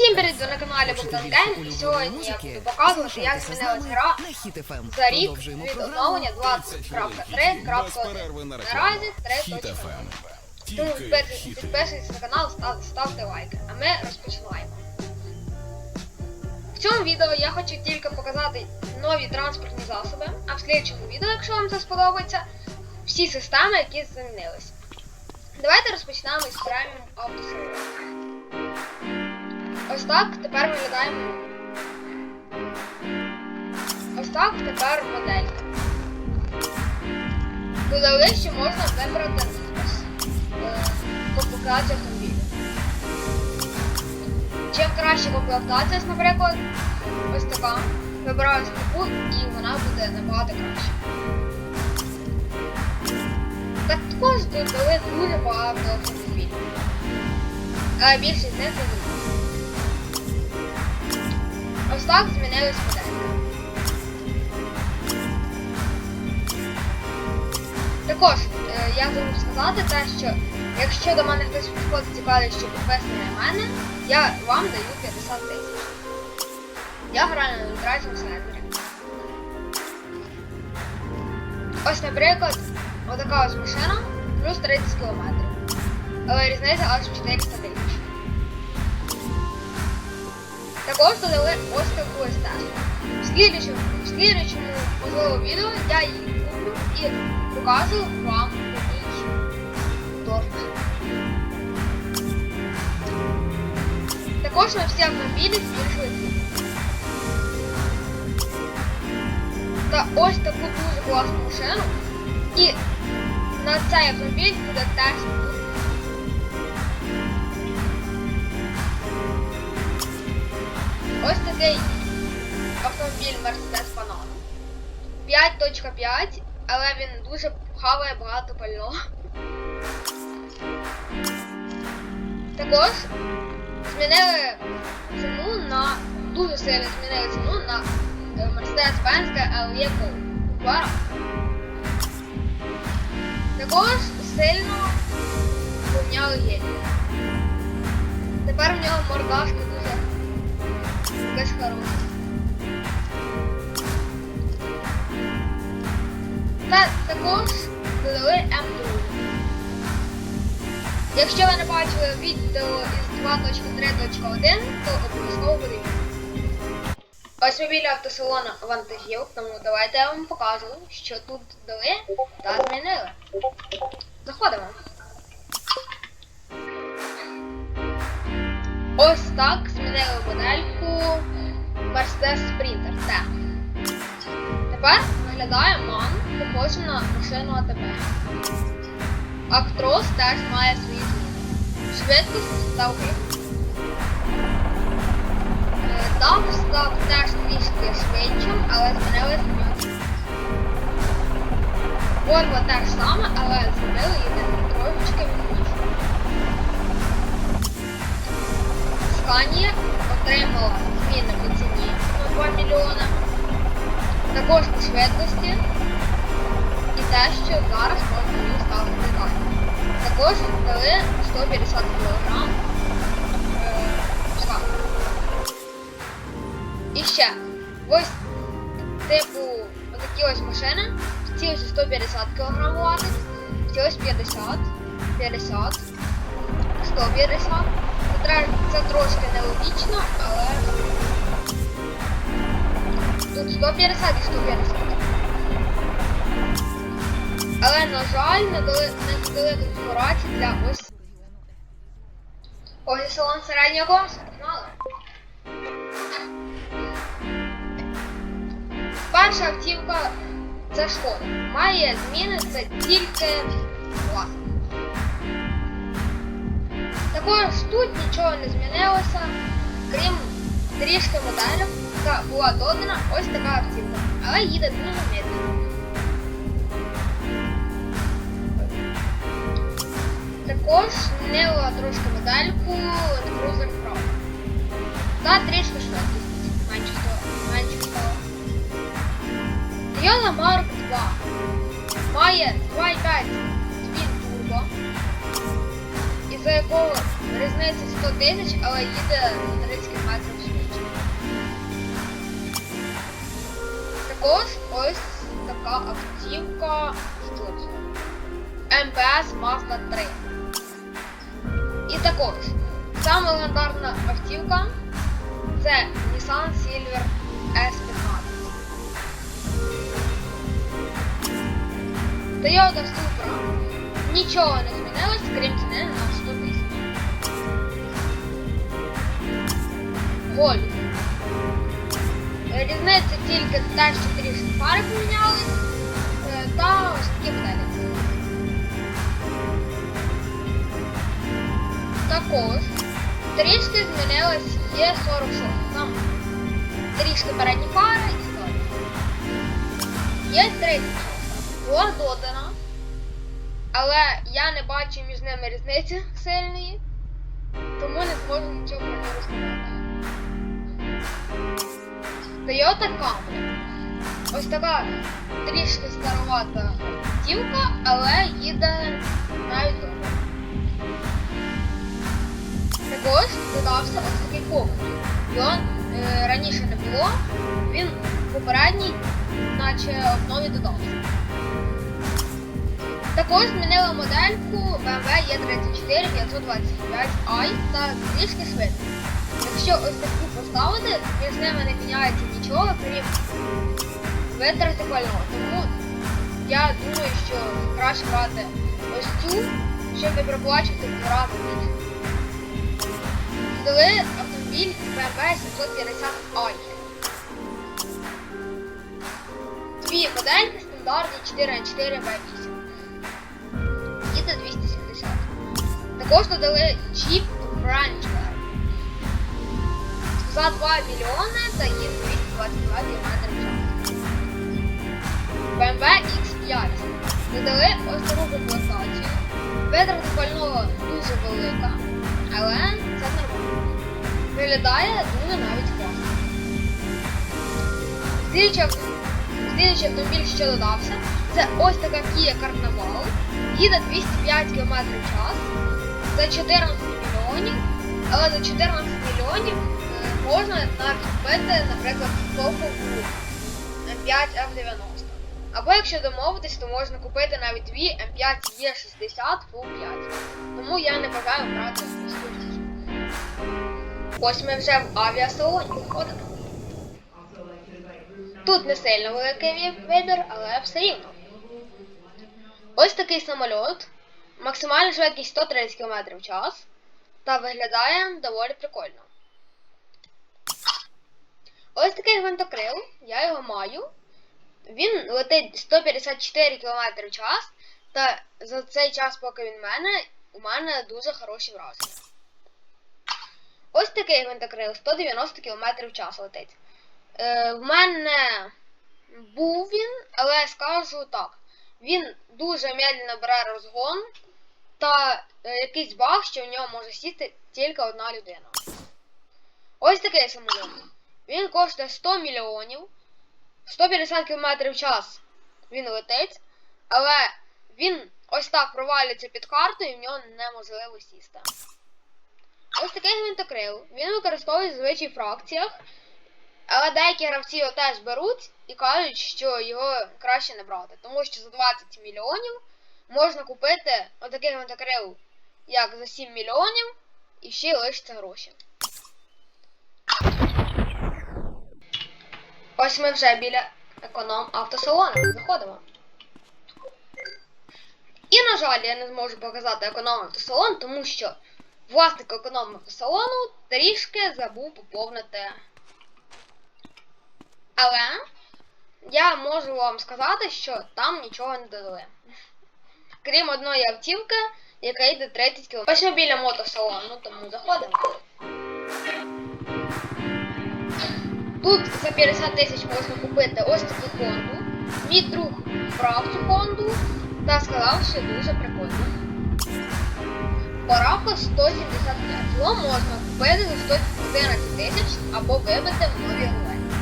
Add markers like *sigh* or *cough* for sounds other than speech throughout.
Всім привіт, ви на каналі Богдан Гейм, і сьогодні я буду показувати, як змінилась гра за рік від оновлення 20.3.1. Наразі 3.0. Тому підписуйтесь на канал, став- ставте лайки. А ми розпочинаємо. В цьому відео я хочу тільки показати нові транспортні засоби, а в слідчому відео, якщо вам це сподобається, всі системи, які змінились. Давайте розпочнемо із преміум автосалону. Так тепер виглядає меню. Ось так тепер моделька. Додали, що можна вибрати е, комплектацію автомобіля. Чим краще комплектація, наприклад, ось така. Вибираю таку і вона буде набагато краще. Також додали дуже багато автомобілів. Але більшість не Ось так змінились модельки. Також е, я забув сказати те, що якщо до мене хтось підходить цікавий, що підписаний на мене, я вам даю 50 тисяч. Я граю на нейтральному сервері. Ось, наприклад, отака ось машина плюс 30 км. Але різниця аж 400 тисяч. Також додали ось таку естетику. В слідчому, в слідчому можливо відео я її куплю і покажу вам який торт. Також на всі автомобілі ціну. Та ось таку дуже класну машину. І на цей автомобіль буде теж дуже Ось такий автомобіль Mercedes Panamera. 5.5, але він дуже хаває багато пального. Також змінили ціну на дуже сильно змінили ціну на е, Mercedes-Benz LE рази. Також сильно поміняли гелі. Тепер в нього мордашки дуже хороша. Та також додали М2. Якщо ви не бачили відео із 2.3.1, то обов'язково подивіться. Ось ми біля автосалону вантажів, тому давайте я вам покажу, що тут дали та змінили. Заходимо. Ось так змінили модельку Mercedes Sprinter T. Тепер виглядає ман, похоже на машину АТБ. Актрос теж має свої зміни. Швидкість став гиб. Дав став теж трішки швидшим, але змінили зміни. Volvo теж саме, але зробили її трошечки міцніше. Сканія отримала зміни по ціні на 2 мільйона, також по швидкості і те, що зараз можна її ставити так. Також дали 150 кг. І ще ось типу отакі ось машини, ось 150 кг ватить, ці ось 50, 50, 150. Це трошки нелогічно, але тут 150 і 150. Але, на жаль, не дали, не додали конфігурації для ось. Ось салон середнього класу. Перша автівка це шкода. Має зміни це тільки власник. Також тут нічого не змінилося, крім трішки моделів, яка була додана ось така автівка, але їде дуже медленно. Також змінила трошки модельку Land Cruiser Pro. Та трішки швидкість менше стало. Менше стало. Toyota Mark 2 має 2.5 Twin Turbo за якого різниця 100 тисяч, але їде 30 км швидше. Також ось така автівка що це? МПС Mazda 3. І також, саме легендарна автівка це Nissan Silver S15. одна Supra. Нічого не змінилось, крім ціни на Golf. Різниця тільки те, що трішки фари помінялись, е, та ось такі. Також трішки змінилась є 46. Там трішки передні фари і стоїть. Є 36. Була додана. Але я не бачу між ними різниці сильної, тому не зможу нічого нього розказати. Toyota Camry. Ось така трішки старовата автівка, але їде навіть добре. Також додався ось такий коврик. Його е, раніше не було, він попередній, наче в нові додався. Також змінили модельку BMW E34 525i та трішки швидко. Якщо ось таку поставити, між ними не міняється нічого, крім витрати пального. Тому я думаю, що краще брати ось цю, щоб не проплачувати в два рази більше. Додали автомобіль BMW 750i. Дві модельки стандартні 4х4 B8 їде 270. Також додали чіп Франчберг за 2 мільйони та їде 222 км в час. BMW X5 додали ось таку комплектацію. Витрата пального дуже велика, але це нормально. Виглядає дуже навіть класно. Слідчий автомобіль що додався, це ось така Kia Carnival. Їде 205 км в час за 14 мільйонів, але за 14 мільйонів наприклад, топову 5 F90. Або якщо домовитись, то можна купити навіть дві М5 Е60 Full 5. Тому я не бажаю брати цю. Ось ми вже в авіасалоні виходимо. Тут не сильно великий вибір, але все рівно. Ось такий самоліт. Максимальна швидкість 130 км в час. Та виглядає доволі прикольно. Ось такий гвинтокрил. Я його маю. Він летить 154 км в час. Та за цей час, поки він в мене, у мене дуже хороші враження. Ось такий гвинтокрил 190 км в час летить. Е, в мене був він, але скажу так. Він дуже медленно бере розгон та е, якийсь баг, що в нього може сісти тільки одна людина. Ось такий самоліт. Він коштує 100 мільйонів. 150 км в час він летить, але він ось так провалюється під картою і в нього неможливо сісти. Ось такий гвинтокрил. Він використовується в звичайних фракціях. Але деякі гравці його теж беруть і кажуть, що його краще не брати. Тому що за 20 мільйонів можна купити отакий гвинтокрил, як за 7 мільйонів, і ще лишиться гроші. Ось ми вже біля економ автосалону. Заходимо. І, на жаль, я не зможу показати економ автосалон, тому що власник економ автосалону трішки забув поповнити. Але я можу вам сказати, що там нічого не додали. Крім одної автівки, яка йде 30 км. Ось ми біля мотосалону, тому заходимо. Тут за 50 тисяч можна купити ось таку Хонду. Мій друг брав цю Хонду та сказав, що дуже прикольно. Парака 175. Його можна купити за 114 тисяч або вибити в нові рулеті.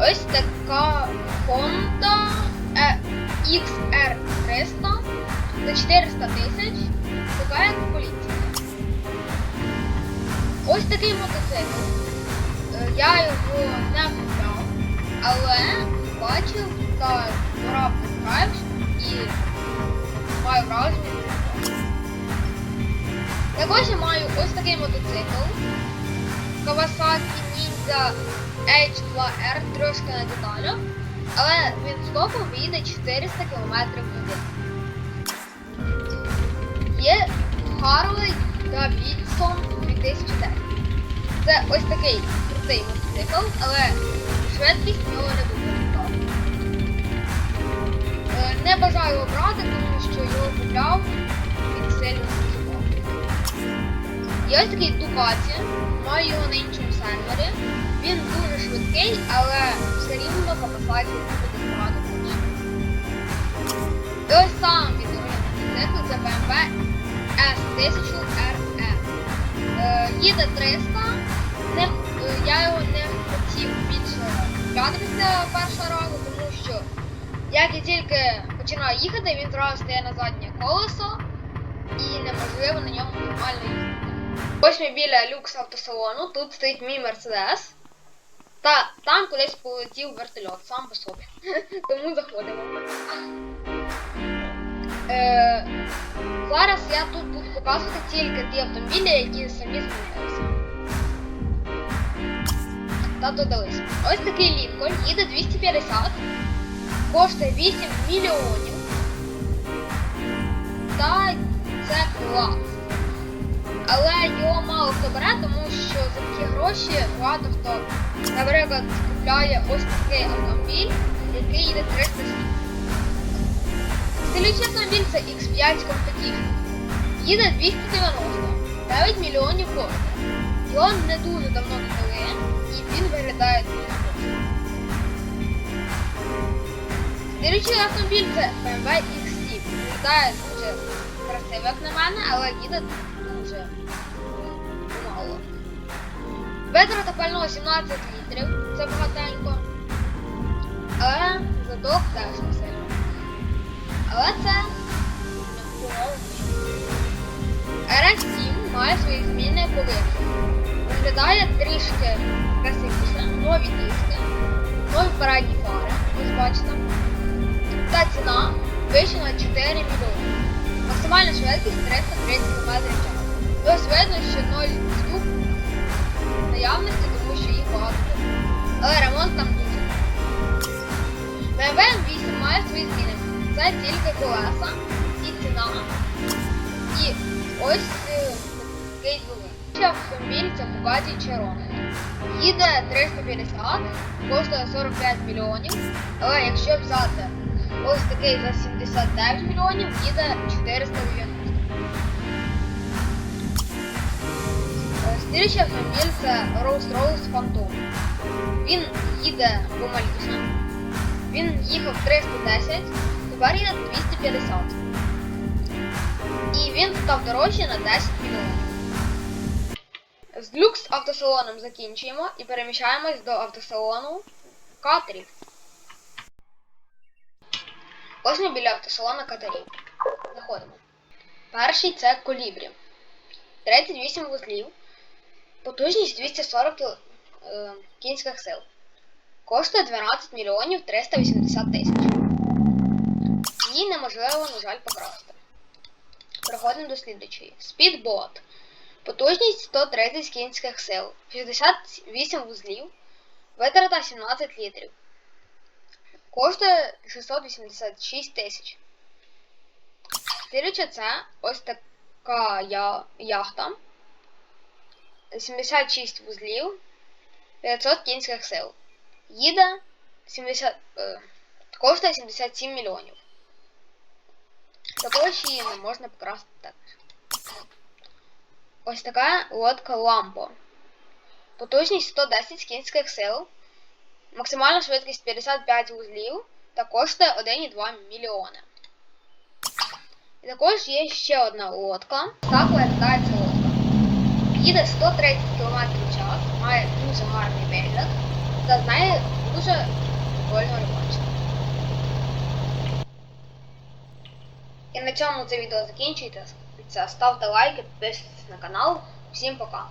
Ось така Honda XR300 за 400 тисяч. Як поліція. Ось такий мотоцикл. Я його не купляв. Але бачив та грав Drives і маю враження. Також я маю ось такий мотоцикл. Kawasaki Ninja H2R трошки на деталях, але він скопом виїде 400 км в годину. Є Harley Davidson 2010. Це ось такий крутий мотоцикл, але швидкість в нього не дуже висока. Е, Не бажаю його брати, тому що його купляв він сильно зіпав. Є ось такий Ducati, маю його на іншому сервері. Він дуже швидкий, але все рівно Kawasaki буде багато більше. І ось сам від мотоцикл це BMW S1000RE. Е, їде 300. Не, я його не хотів більше після першого разу, тому що як я тільки починаю їхати, він зразу стає на заднє колесо і неможливо на ньому нормально їздити. Ось ми біля люкс автосалону, тут стоїть мій Мерседес. Та там кудись полетів вертольот сам по собі. *laughs* Тому заходимо. Е, зараз я тут буду показувати тільки ті автомобілі, які самі змінилися. Та додалися. Ось такий Лінкольн, їде 250, коштує 8 мільйонів. Та це клас. Але його мало хто бере, тому що за такі гроші багато хто, наприклад, купляє ось такий автомобіль, який їде 300 сім. Слідчий автомобіль це X5 Competition. Їде 290, 9 мільйонів коштує. Його не дуже давно додали, і він виглядає дуже. Слідчий автомобіль це BMW X7. Виглядає дуже красиво, як на мене, але їде дуже мало. Витрата пального 17 літрів, це багатенько. Але задок теж не сильно. Але це RS7 має свої зміни поверхні. Виглядає трішки красивіше, нові диски, нові передні фари, ось бачите. Та ціна вища на 4 мільйони. Максимальна швидкість 330 км час. І ось видно, що 0 штук наявності, тому що їх багато. Але ремонт там дуже. BMW M8 має свої зміни. Це тільки колеса і ціна. І ось е, такий звук. Автомобіль це Bugatti Chiron. Їде 350, коштує 45 мільйонів. Але якщо взяти ось такий за 79 мільйонів, їде 490. Е, Слідчий автомобіль це Rolls-Royce Phantom. Він їде помаліше. Він їхав 310, тепер їде 250. І він став дорожче на 10 мільйонів. З люкс автосалоном закінчуємо і переміщаємось до автосалону катерів. Ось ми біля автосалону катерів. Заходимо. Перший це колібрі. 38 вузлів. Потужність 240 кіл- е, кінських сил. Коштує 12 мільйонів 380 тисяч. Її неможливо, на жаль, покрасти. Переходимо до слідуючої. Speedbot. Потужність 130 кінських сил, 68 вузлів, витрата 17 літрів. Коштує 686 тисяч. Слідуюче це ось така я- яхта. 76 вузлів, 500 кінських сил. Їде 70, е, коштує 77 мільйонів. Також її не можна покрасти також. Ось така лодка Ламбо. Потужність 110 кінських сил. Максимальна швидкість 55 вузлів та коштує 1,2 мільйони. І також є ще одна лодка. Так виглядає ця лодка. Їде 130 км в час, має дуже гарний вигляд та знає дуже прикольно рибачити. І на цьому це відео закінчується. Ставте лайки, підписуйтесь на канал. Всім пока!